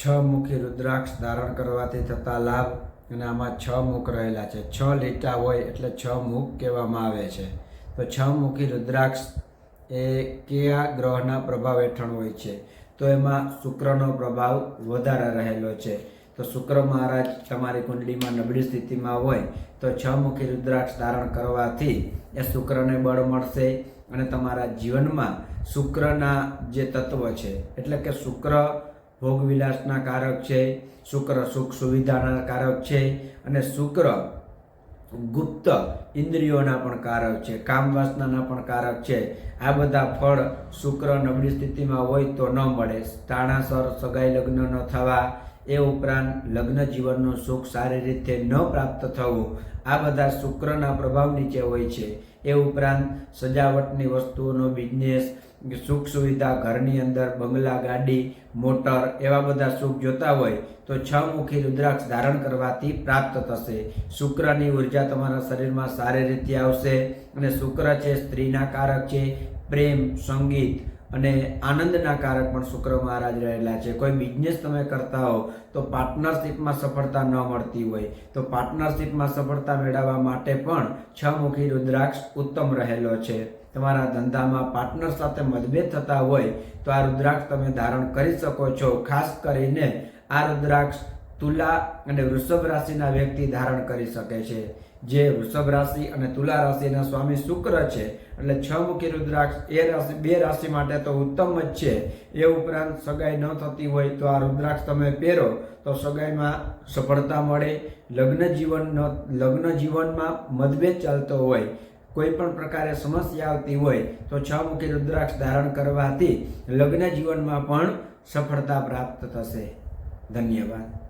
છ મુખી રુદ્રાક્ષ ધારણ કરવાથી થતા લાભ અને આમાં છ મુખ રહેલા છે. છ લીટા હોય એટલે છ મુખ કહેવામાં આવે છે. તો છ મુખી રુદ્રાક્ષ એ કયા ગ્રહના પ્રભાવ હેઠળ હોય છે? તો એમાં શુક્રનો પ્રભાવ વધારે રહેલો છે. તો શુક્ર મહારાજ તમારી કુંડલીમાં નબળી સ્થિતિમાં હોય તો છ મુખી રુદ્રાક્ષ ધારણ કરવાથી એ શુક્રને બળ મળશે અને તમારા જીવનમાં શુક્રના જે તત્વ છે, એટલે કે શુક્ર ભોગવિલાસના કારક છે, શુક્ર સુખ સુવિધાના કારક છે અને શુક્ર ગુપ્ત ઇન્દ્રિયોના પણ કારક છે, કામ વાસનાના પણ કારક છે. આ બધા ફળ શુક્ર નબળી સ્થિતિમાં હોય તો ન મળે. તાણાસર સગાઈ લગ્ન ન થવા એ ઉપરાંત લગ્ન જીવનનો સુખ સારી રીતે ન પ્રાપ્ત થવું, આ બધા શુક્રના પ્રભાવ નીચે હોય છે. એ ઉપરાંત સજાવટની વસ્તુઓનો બિઝનેસ સુખ સુવિધા, ઘરની અંદર બંગલા, ગાડી, મોટર એવા બધા સુખ જોતા હોય, તો છ મુખી રુદ્રાક્ષ ધારણ કરવાથી પ્રાપ્ત થશે. શુક્રની ઊર્જા તમારા શરીરમાં સારી રીતે આવશે અને શુક્ર છે સ્ત્રીના કારક છે પ્રેમ, સંગીત અને આનંદના કારક પણ શુક્ર મહારાજ રહેલા છે. કોઈ બિઝનેસ તમે કરતા હો, તો પાર્ટનરશિપમાં સફળતા ન મળતી હોય. તો પાર્ટનરશિપમાં સફળતા મેળવવા માટે પણ છ મુખી રુદ્રાક્ષ ઉત્તમ રહેલો છે. તમારા ધંધામાં પાર્ટનર સાથે મતભેદ થતા હોય, તો આ રુદ્રાક્ષ તમે ધારણ કરી શકો છો. ખાસ કરીને આ રુદ્રાક્ષ તુલા અને વૃષભ રાશિના વ્યક્તિ ધારણ કરી શકે છે. જે વૃષભ રાશિ અને તુલા રાશિના સ્વામી શુક્ર છે. એટલે છ મુખી રુદ્રાક્ષ, એ રાશિ, બે રાશિ માટે તો ઉત્તમ જ છે. એ ઉપરાંત સગાઈ ન થતી હોય તો આ રુદ્રાક્ષ તમે પહેરો તો સગાઈમાં સફળતા મળે. લગ્ન જીવનનો લગ્ન જીવનમાં મતભેદ ચાલતો હોય. કોઈ પણ પ્રકારે સમસ્યા આવતી હોય તો છ મુખી રુદ્રાક્ષ ધારણ કરવાથી લગ્ન જીવનમાં પણ સફળતા પ્રાપ્ત થશે. ધન્યવાદ.